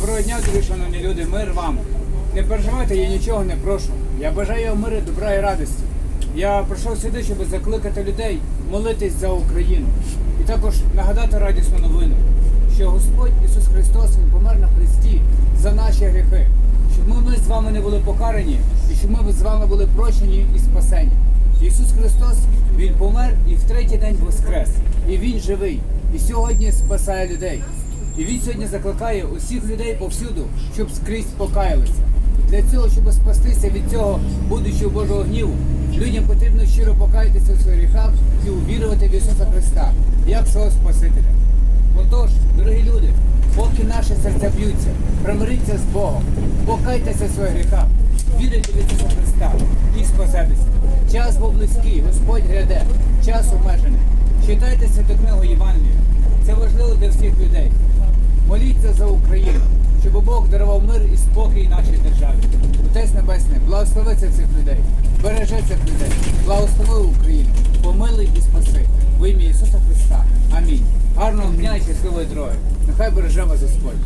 Дорогі шановні люди, мир вам. Не переживайте, я нічого не прошу. Я бажаю миру, добра і радості. Я прийшов сюди, щоб закликати людей молитись за Україну. І також нагадати радісну новину, що Господь Ісус Христос Він помер на Христі за наші гріхи, щоб ми з вами не були покарані і щоб ми з вами були прощені і спасені. Ісус Христос Він помер і в третій день воскрес. І Він живий. І сьогодні спасає людей. І він сьогодні закликає усіх людей повсюду, щоб скрізь покаялися. Для цього, щоб спастися від цього будучого Божого гніву, людям потрібно щиро покаятися у своїх гріхах і увірувати в Ісуса Христа як свого Спасителя. Отож, дорогі люди, поки наші серця б'ються, примиріться з Богом, покайтеся в своїх гріхах, вірите в Ісуса Христа і спасетеся. Час був близький, Господь гряде, час обмежений. Читайте святу книгу Євангелію. Це важливо для всіх людей. Моліться за Україну, щоб Бог дарував мир і спокій нашій державі. Отець Небесний, благослови цих людей, бережи цих людей, благослови Україну, помилуй і спаси. В ім'я Ісуса Христа. Амінь. Гарного дня і щасливої дороги. Нехай береже вас Господь.